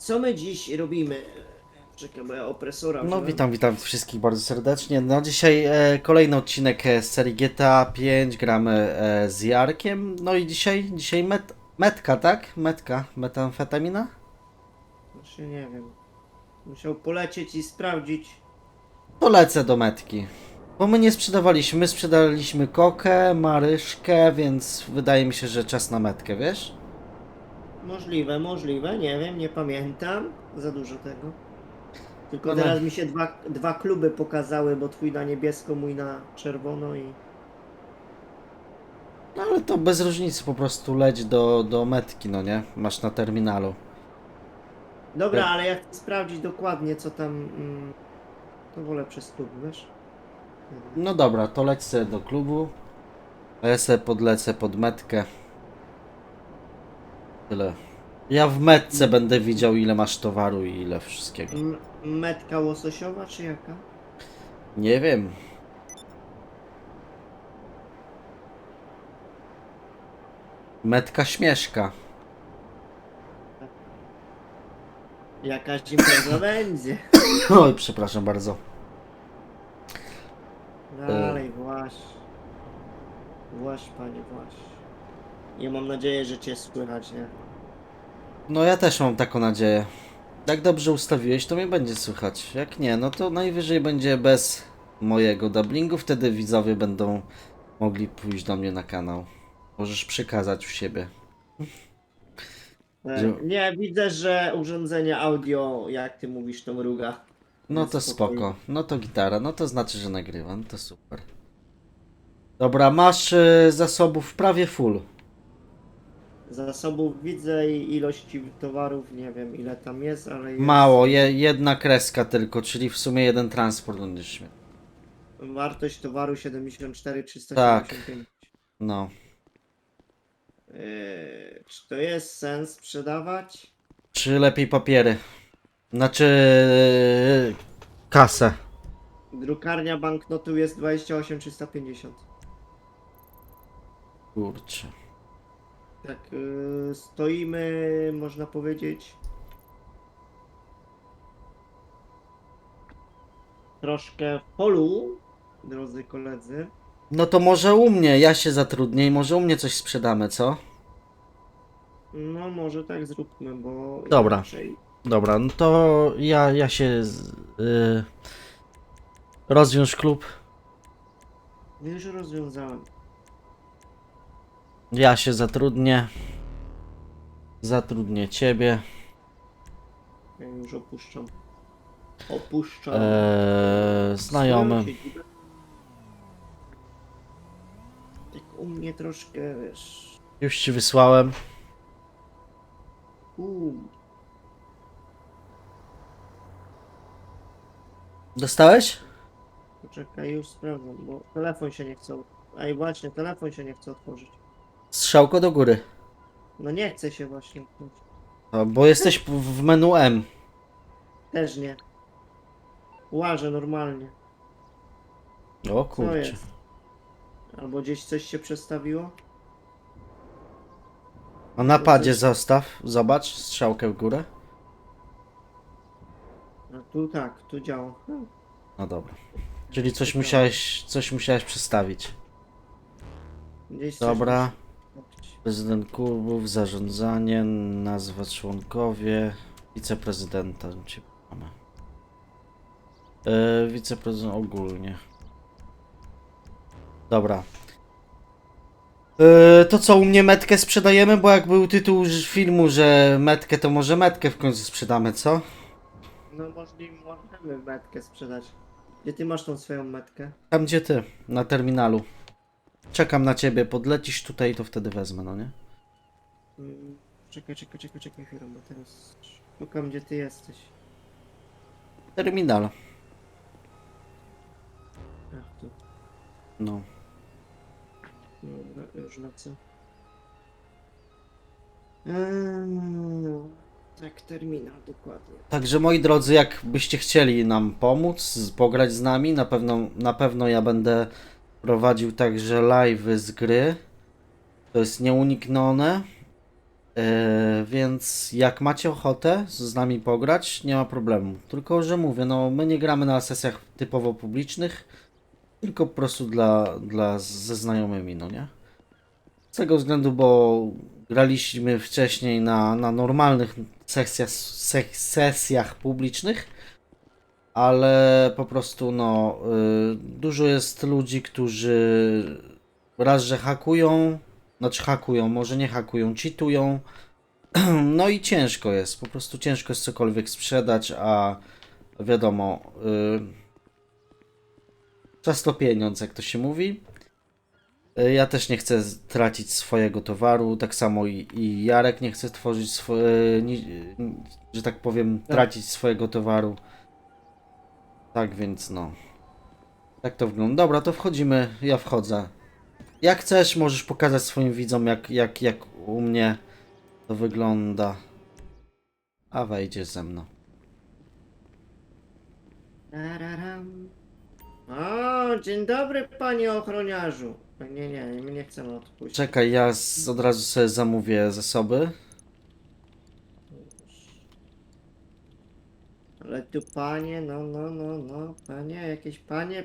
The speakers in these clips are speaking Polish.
Co my dziś robimy? Czekaj, bo ja opresora No wziąłem. witam, witam wszystkich bardzo serdecznie. No dzisiaj e, kolejny odcinek e, z serii GTA 5, gramy e, z Jarkiem. No i dzisiaj, dzisiaj met, metka, tak? Metka, metamfetamina? Znaczy nie wiem. Musiał polecieć i sprawdzić. To lecę do metki. Bo my nie sprzedawaliśmy, my sprzedaliśmy kokę, maryszkę, więc wydaje mi się, że czas na metkę, wiesz? Możliwe, możliwe, nie wiem, nie pamiętam. Za dużo tego. Tylko No teraz tak. mi się dwa, dwa kluby pokazały, bo twój na niebiesko, mój na czerwono i... No ale to bez różnicy, po prostu leć do, do metki, no nie? Masz na terminalu. Dobra, Tak. ale jak chcę sprawdzić dokładnie co tam... Mm, to wolę przez klub, wiesz? No dobra, to leć sobie do klubu. A ja sobie podlecę pod metkę. Tyle. Ja w metce będę widział ile masz towaru i ile wszystkiego. M- metka łososiowa czy jaka? Nie wiem. Metka śmieszka. Jakaś impreza będzie. Oj, przepraszam bardzo. Dalej, właśnie. Właśnie, panie, właśnie. Ja mam nadzieję, że cię słychać, nie? No ja też mam taką nadzieję. Jak dobrze ustawiłeś, to mnie będzie słychać. Jak nie, no to najwyżej będzie bez mojego dubbingu, wtedy widzowie będą mogli pójść do mnie na kanał. Możesz przekazać w siebie. E, Nie, widzę, że urządzenie audio, jak ty mówisz, to mruga. No to spoko. No to gitara, no to znaczy, że nagrywa, no to super. Dobra, masz y, zasobów prawie full. Zasobów widzę i ilości towarów, nie wiem ile tam jest, ale jest. Mało, je, jedna kreska tylko, czyli w sumie jeden transport będziesz miał. Wartość towaru 74 375. No. Eee, czy to jest sens sprzedawać? Czy lepiej papiery? Znaczy... y, kasę. Drukarnia banknotu jest 28 350. Kurczę. Tak, yy, stoimy, można powiedzieć. Troszkę w polu, drodzy koledzy. No to może u mnie, ja się zatrudnię i może u mnie coś sprzedamy, co? No, może tak zróbmy, bo. Dobra. inaczej- Dobra, no to ja, ja się... z- Y, rozwiąż klub. Już rozwiązałem. Ja się zatrudnię. Zatrudnię ciebie. Ja już opuszczam. Opuszczam. Eee, znajomy. Siedzibę. Tak u mnie troszkę, wiesz. Już ci wysłałem. Uuu, Dostałeś? poczekaj, już sprawdzam, bo telefon się nie chce. A i właśnie, telefon się nie chce otworzyć. Strzałko do góry. No nie chce się właśnie otworzyć. O, bo jesteś w w menu M. Też nie. Łażę normalnie. O Co kurczę. jest? Albo gdzieś coś się przestawiło? A na padzie zostaw. Zobacz, strzałkę w górę. No tu tak, tu działa. Hmm. No dobra. Czyli coś musiałeś, coś musiałeś przestawić. Gdzieś coś Dobra. Prezydent klubów, zarządzanie, nazwa członkowie, wiceprezydenta. Cię mamy. E, wiceprezydent ogólnie. Dobra. E, to co, u mnie metkę sprzedajemy? Bo jak był tytuł filmu, że metkę, to może metkę w końcu sprzedamy, co? No możliwe, możemy metkę sprzedać. Gdzie ty masz tą swoją metkę? Tam gdzie ty, na terminalu. Czekam na ciebie, podlecisz tutaj, to wtedy wezmę, no nie? Mm, Czekaj, czekaj, czekaj, czekaj chwilę, bo teraz szukam gdzie ty jesteś. Terminal. Ach, tu. No. Dobra, już lecę. Eee, tak, terminal, dokładnie. Także moi drodzy, jakbyście chcieli nam pomóc, z- pograć z nami, na pewno, na pewno ja będę prowadził także live z gry. To jest nieuniknione. E, więc jak macie ochotę z nami pograć, nie ma problemu. Tylko, że mówię, no my nie gramy na sesjach typowo publicznych, tylko po prostu dla, dla ze znajomymi, no nie? Z tego względu, bo graliśmy wcześniej na, na normalnych sesjach, sesjach publicznych, ale po prostu no y, dużo jest ludzi, którzy raz, że hakują, znaczy hakują, może nie hakują, cheatują, no i ciężko jest, po prostu ciężko jest cokolwiek sprzedać, a wiadomo, y, czas to pieniądz, jak to się mówi. Y, Ja też nie chcę tracić swojego towaru, tak samo i, i Jarek nie chce tworzyć swoje, ni- że tak powiem, tracić swojego towaru. Tak więc no. Tak to wygląda. Dobra, to wchodzimy, ja wchodzę. Jak chcesz, możesz pokazać swoim widzom, jak, jak, jak u mnie to wygląda. A wejdziesz ze mną. Tararam. O, dzień dobry panie ochroniarzu. Nie, nie, my nie chcemy odpuścić. Czekaj, ja z, od razu sobie zamówię zasoby. Ale tu panie, no, no, no, no, panie, jakieś panie,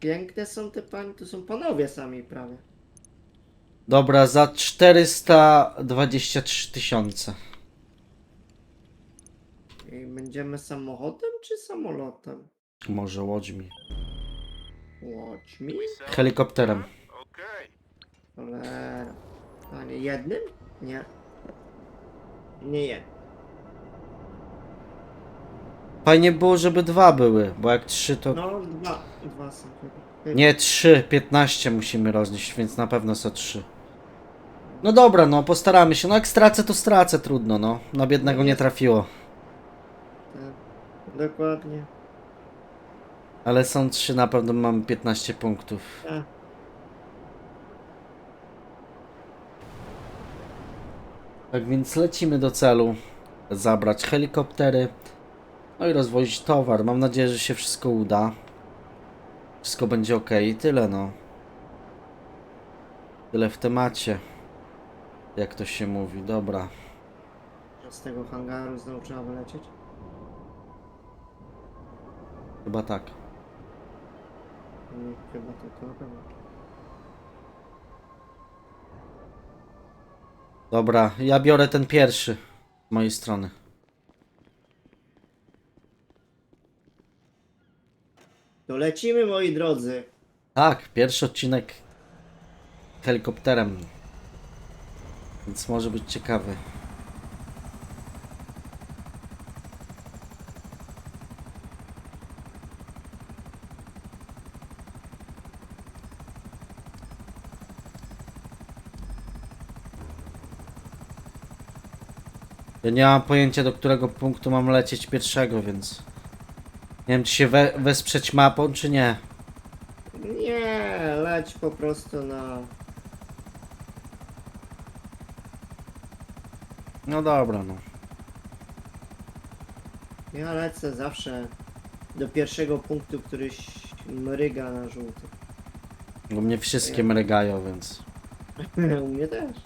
piękne są te panie, tu są panowie sami prawie. Dobra, za 423 tysiące. I będziemy samochodem czy samolotem? Może łodźmi. Łódźmi? Helikopterem. Okay. Cholera. Panie, jednym? Nie. Nie jednym. Fajnie było, żeby dwa były, bo jak trzy to... No, dwa, dwa są. Nie, trzy, 15 musimy roznieść, więc na pewno są trzy. No dobra, no postaramy się. No jak stracę, to stracę, trudno, no. Na biednego nie trafiło. Tak, dokładnie. Ale są trzy, na pewno mamy 15 punktów. A. Tak więc lecimy do celu. Zabrać helikoptery. No i rozwozić towar. Mam nadzieję, że się wszystko uda. Wszystko będzie ok. Tyle no. Tyle w temacie. Jak to się mówi. Dobra. Z tego hangaru znowu trzeba wylecieć? Chyba tak. Nie, chyba na pewno. Dobra, ja biorę ten pierwszy. Z mojej strony. To lecimy moi drodzy. Tak, pierwszy odcinek helikopterem. Więc może być ciekawy. Ja nie mam pojęcia do którego punktu mam lecieć pierwszego, więc nie wiem czy się we, wesprzeć mapą czy nie. Nie, leć po prostu na... No dobra, no. Ja lecę zawsze do pierwszego punktu, któryś mryga na żółty. Bo mnie wszystkie mrygają, więc. U mnie też.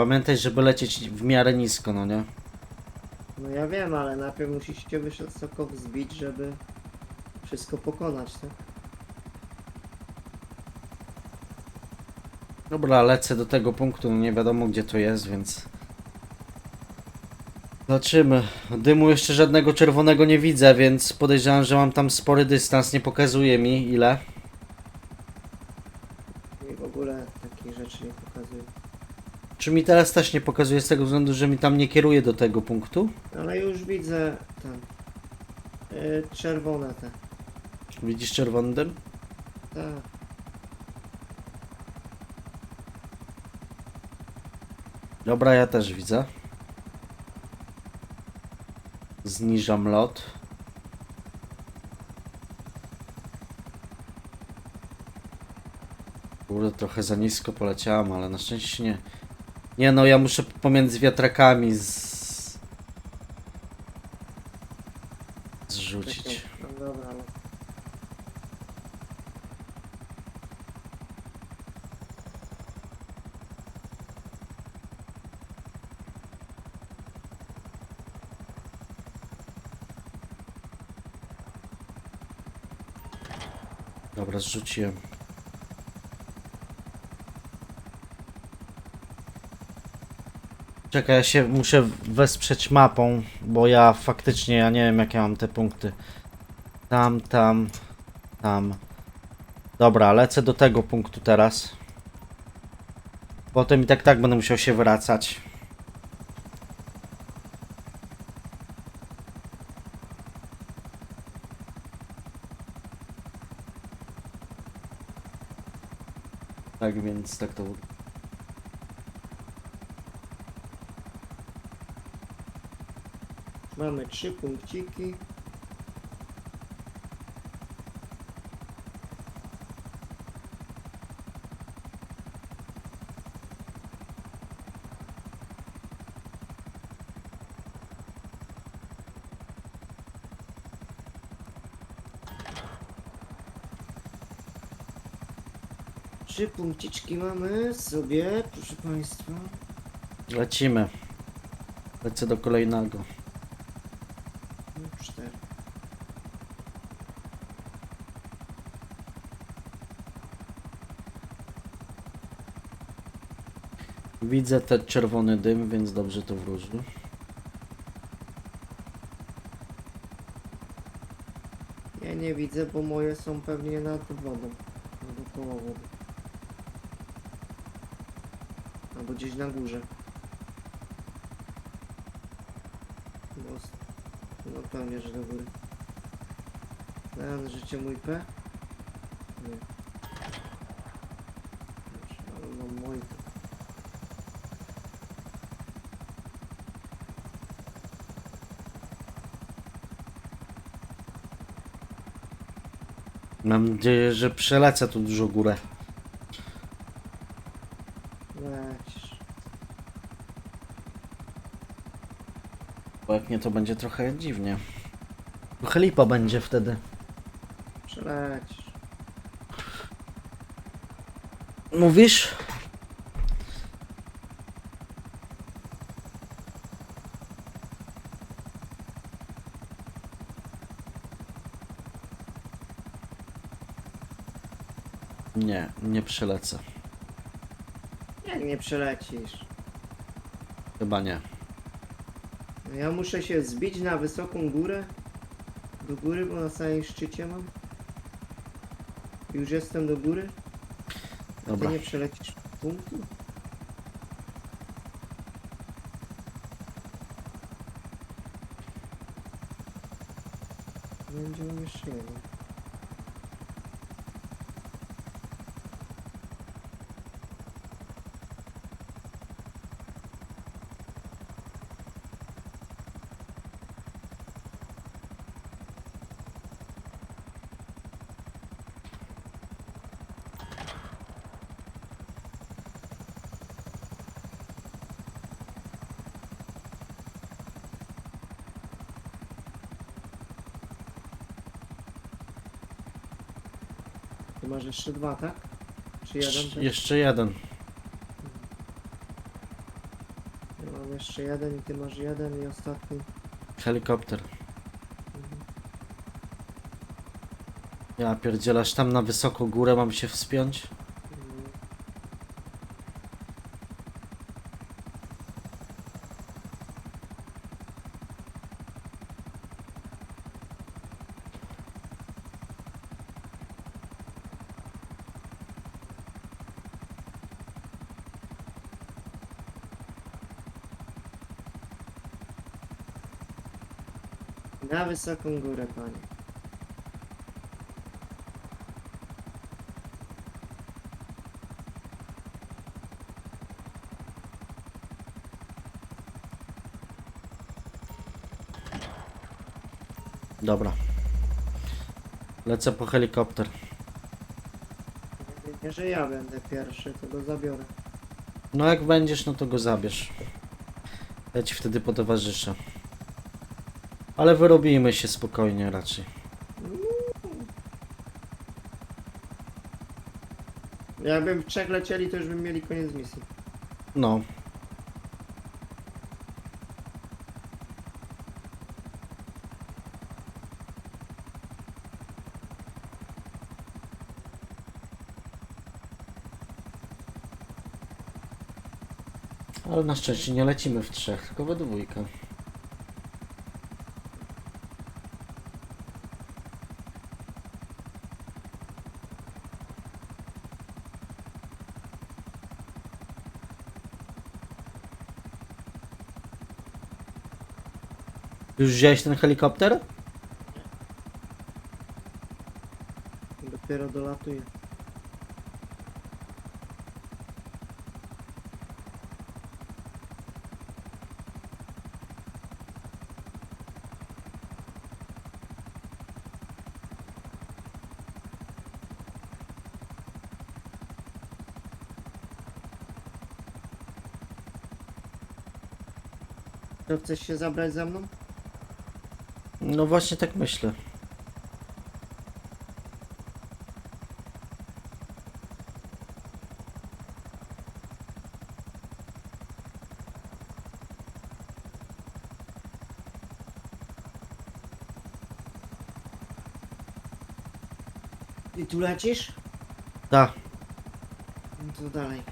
Pamiętaj, żeby lecieć w miarę nisko, no nie? No ja wiem, ale najpierw musicie wysoko wzbić, żeby wszystko pokonać, tak? Dobra, lecę do tego punktu, no nie wiadomo gdzie to jest, więc. Zobaczymy. Dymu jeszcze żadnego czerwonego nie widzę, więc podejrzewam, że mam tam spory dystans, nie pokazuje mi ile. I w ogóle takich rzeczy nie pokazuję. Czy mi teraz też nie pokazuje z tego względu, że mi tam nie kieruje do tego punktu? Ale już widzę ten... Yy, czerwone te. Widzisz czerwony dym? Tak. Dobra, ja też widzę. Zniżam lot. Kurde, trochę za nisko poleciałem, ale na szczęście nie. Nie no, ja muszę pomiędzy wiatrakami z... zrzucić. No dobra. No. Dobra, zrzuciłem. Czekaj, ja się muszę wesprzeć mapą, bo ja faktycznie, ja nie wiem jakie mam te punkty. Tam, tam, tam. Dobra, lecę do tego punktu teraz. Potem i tak tak będę musiał się wracać. Tak więc tak to Mamy trzy punkciki. Trzy punkciczki mamy sobie, proszę Państwa. lecimy. Lecę do kolejnego. No, Cztery. Widzę ten czerwony dym, więc dobrze to wróży. Ja nie widzę, bo moje są pewnie nad wodą. Albo koło wody. Albo gdzieś na górze. No, no pewnie, że do góry. Znając życie mój P? Nie. Dobrze, ale mam mój P. Mam nadzieję, że przelecę tu dużo górę. Lecisz. Bo jak nie, to będzie trochę dziwnie. Trochę lipa będzie wtedy. Przelecisz. Mówisz? Nie, nie przelecę. Jak nie przelecisz? Chyba nie. No Ja muszę się zbić na wysoką górę. Do góry, bo na samym szczycie mam. Już jestem do góry. A Dobra. ty nie przelecisz punktu? Będzie mam jeszcze jeden. Ty masz jeszcze dwa, tak? Czy jeden? Jeszcze- Tak? Jeszcze jeden. Ja mam jeszcze jeden i ty masz jeden i ostatni. Helikopter. Mhm. Ja pierdzielasz tam na wysoką górę mam się wspiąć? Mhm. Na wysoką górę, panie. Dobra. Lecę po helikopter. Nie, że ja będę pierwszy, to go zabiorę. No jak będziesz, no to go zabierz. Ja ci wtedy potowarzyszę. Ale wyrobimy się spokojnie raczej. Ja bym w trzech lecieli, to już bym mieli koniec misji. No. Ale na szczęście nie lecimy w trzech, tylko we dwójkę. Już wziąłeś ten helikopter? Dopiero dolatuje. To chcesz się zabrać ze mną? No właśnie tak myślę. I tu lecisz? Tak. No to dalej.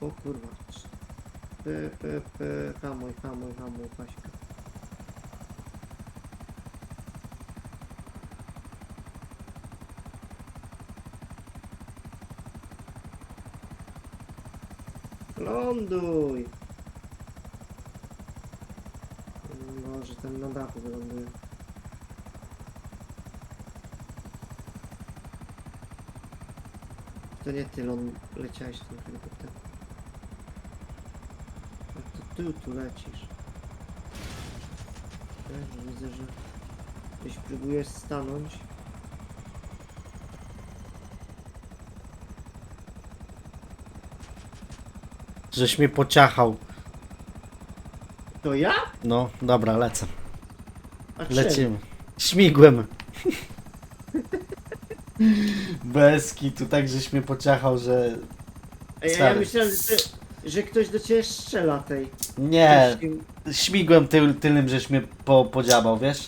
O kurwa. P, p, p, hamuj, hamuj, hamuj, Paśka. Ląduj! Może ten na dachu wyląduje. To nie ty, ląd... leciałeś tym helikopterem. A to ty tu lecisz. Widzę, że gdzieś próbujesz stanąć. Żeś mnie pociachał. To ja? No, dobra, lecę. A czemu? Lecimy. Śmigłem. Bez kitu, tak żeś mnie pociachał, że... Ej, a ja Stary. myślałem, że, że ktoś do ciebie strzela tej. Nie, śmigłem tyl, tylnym, żeś mnie po, podziabał, wiesz?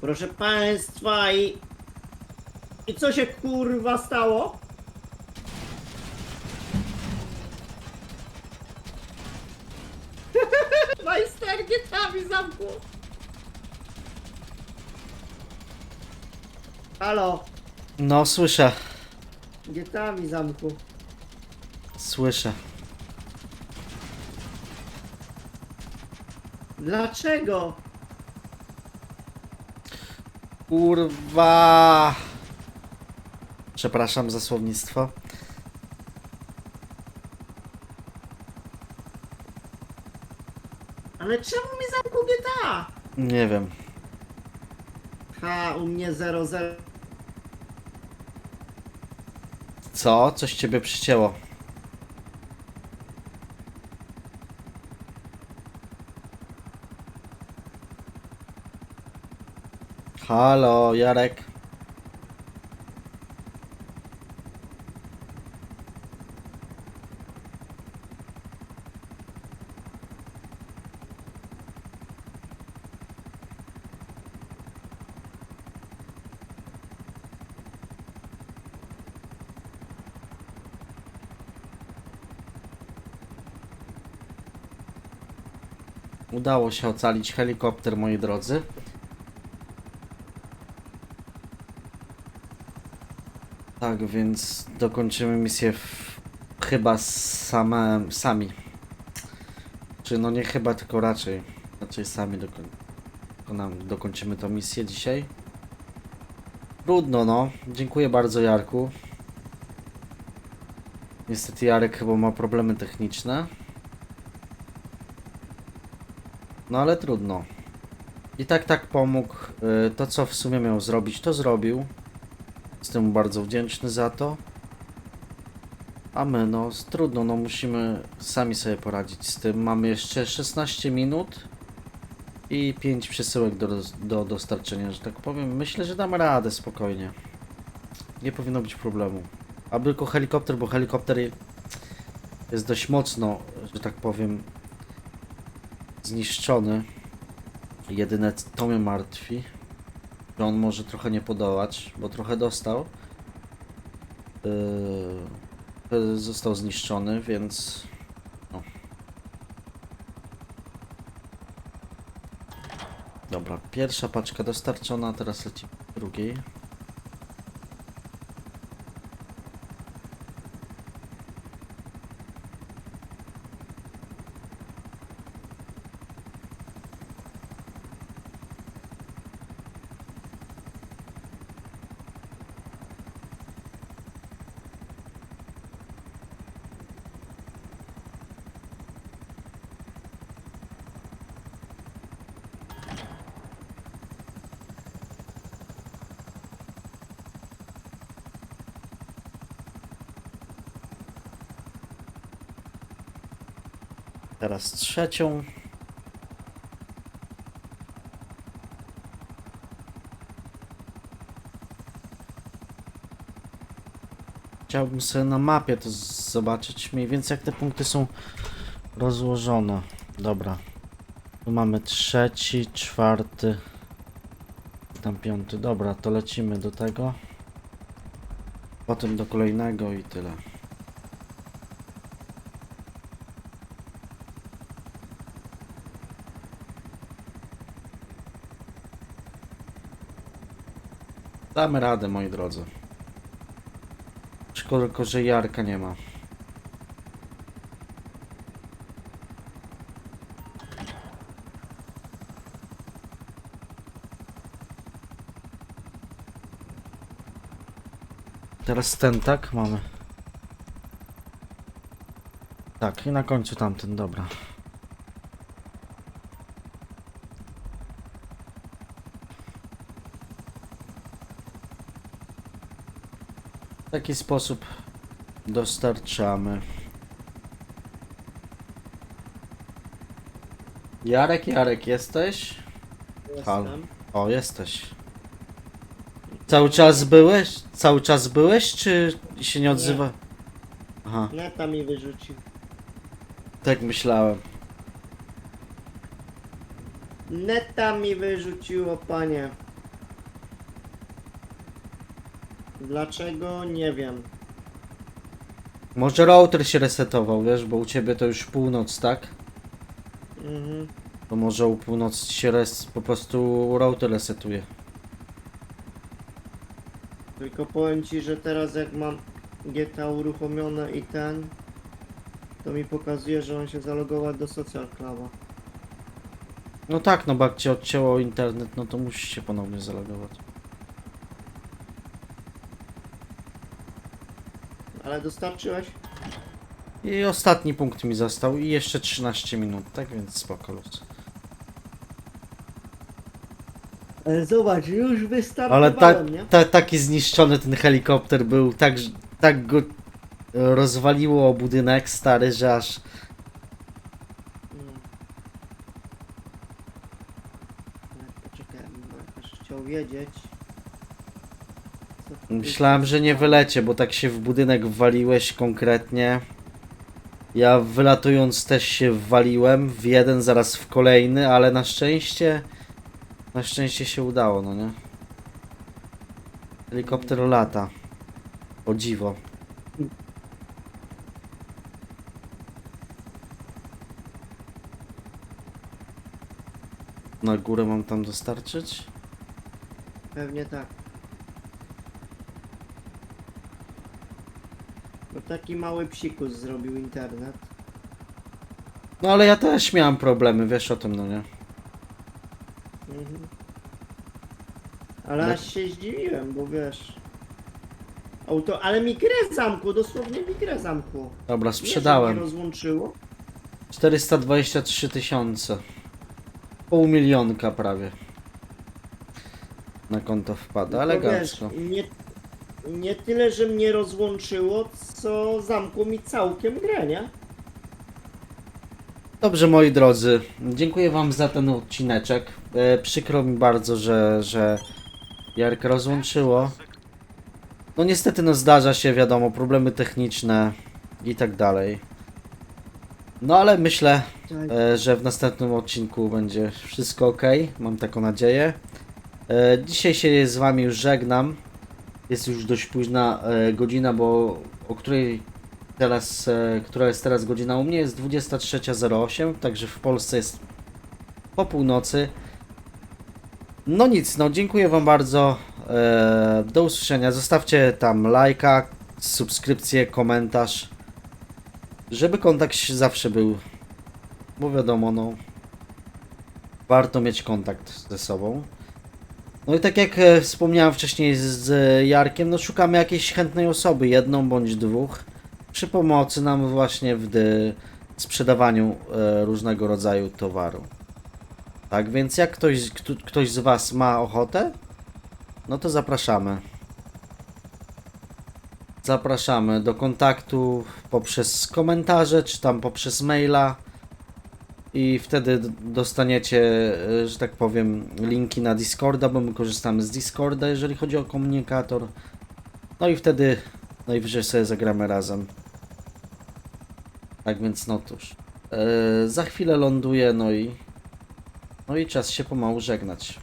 Proszę państwa i... I co się kurwa stało? Majster gietami zamku! Halo, No, słyszę, gietami zamku. słyszę. Dlaczego? Kurwa. Przepraszam za słownictwo. Ale czemu mi zamknął GTA? Nie wiem. Ha, u mnie 0-0. Co? Coś ciebie przycięło. Halo, Jarek. Udało się ocalić helikopter, moi drodzy. Tak, więc dokończymy misję w... chyba same, sami. Czy no nie chyba, tylko raczej. Raczej sami dokon... dokonam- dokończymy tą misję dzisiaj. Trudno no. Dziękuję bardzo Jarku. Niestety Jarek chyba ma problemy techniczne. No ale trudno. I tak tak pomógł. Y, To co w sumie miał zrobić, to zrobił. Jestem mu bardzo wdzięczny za to. A my no trudno, no musimy sami sobie poradzić z tym. Mamy jeszcze 16 minut i 5 przesyłek do, do dostarczenia, że tak powiem. Myślę, że damy radę spokojnie. Nie powinno być problemu. A tylko helikopter, bo helikopter je- jest dość mocno, że tak powiem, zniszczony. Jedyne to mnie martwi, że on może trochę nie podołać, bo trochę dostał. yy, został zniszczony, więc no. Dobra, pierwsza paczka dostarczona, teraz leci drugiej. Teraz trzecią. Chciałbym sobie na mapie to zobaczyć mniej więcej jak te punkty są rozłożone. Dobra. Tu mamy trzeci, czwarty, tam piąty. Dobra, to lecimy do tego. Potem do kolejnego i tyle. Damy radę, moi drodzy. Szkoda tylko, że Jarka nie ma. Teraz ten, tak? Mamy. Tak, i na końcu tamten, dobra. Taki sposób dostarczamy. Jarek, Jarek, jesteś? Jestem. O, jesteś. Cały czas byłeś? Cały czas byłeś, czy się nie odzywa? Aha, Neta mi wyrzucił. tak myślałem. Neta mi wyrzuciło, panie. Dlaczego? Nie wiem. Może router się resetował, wiesz, bo u ciebie to już północ, tak? Mhm. To może u północy się res... po prostu router resetuje. Tylko powiem ci, że teraz jak mam GTA uruchomione i ten, to mi pokazuje, że on się zalogował do Social Cluba. No tak, no bo jak cię odcięło internet, no to musisz się ponownie zalogować. Ale dostarczyłeś? I ostatni punkt mi został i jeszcze 13 minut, tak więc spoko luz. Ale zobacz, już Ale wystartowałem, tak, nie? ta, taki zniszczony ten helikopter był, tak, tak go e, rozwaliło o budynek stary, że aż... Mm. Ale poczekaj, bo chciał wiedzieć. Myślałem, że nie wylecie, bo tak się w budynek wwaliłeś konkretnie. Ja wylatując też się wwaliłem w jeden, zaraz w kolejny, ale na szczęście... Na szczęście się udało, no nie? Helikopter lata. O dziwo. Na górę mam tam dostarczyć? Pewnie tak. Taki mały psikus zrobił internet. No ale ja też miałem problemy, wiesz o tym, no nie? Mhm. Ale No. aż się zdziwiłem, bo wiesz. Auto, ale mi grę zamkło, dosłownie mi grę zamkło. Dobra, Nie, że sprzedałem. mnie rozłączyło. 423 tysiące. Pół milionka prawie. Na konto wpada, Tylko elegancko. Wiesz, nie, nie tyle, że mnie rozłączyło, co zamkło mi całkiem grę, nie? Dobrze, moi drodzy, dziękuję wam za ten odcineczek. E, przykro mi bardzo, że, że Jarka rozłączyło. No niestety, no zdarza się, wiadomo, problemy techniczne i tak dalej. No ale myślę, Tak. e, że w następnym odcinku będzie wszystko ok. Mam taką nadzieję. E, dzisiaj się z wami już żegnam. Jest już dość późna e, godzina, bo o której teraz, e, która jest teraz godzina u mnie jest 23.08, także w Polsce jest po północy. No nic, no dziękuję Wam bardzo. E, do usłyszenia. Zostawcie tam lajka, subskrypcję, komentarz, żeby kontakt zawsze był, bo wiadomo, no warto mieć kontakt ze sobą. No i tak jak e, wspomniałem wcześniej z, Jarkiem, no szukamy jakiejś chętnej osoby, jedną bądź dwóch, przy pomocy nam właśnie w sprzedawaniu e, różnego rodzaju towaru. Tak więc jak ktoś, kto, ktoś z Was ma ochotę, no to zapraszamy. Zapraszamy do kontaktu poprzez komentarze, czy tam poprzez maila i wtedy dostaniecie, e, że tak powiem, linki na Discorda, bo my korzystamy z Discorda, jeżeli chodzi o komunikator. No i wtedy najwyżej sobie zagramy razem. Tak więc no cóż. E, za chwilę ląduję, no i no i czas się pomału żegnać.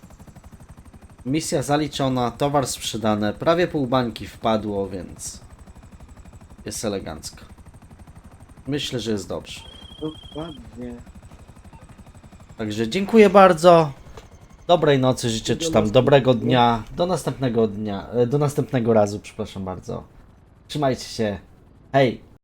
Misja zaliczona, towar sprzedane, prawie pół bańki wpadło, więc jest elegancko. Myślę, że jest dobrze. Dokładnie. Także dziękuję bardzo. Dobrej nocy życzę, czy tam dobrego dnia. dnia. Do następnego dnia, e, do następnego razu, przepraszam bardzo. Trzymajcie się. Hej!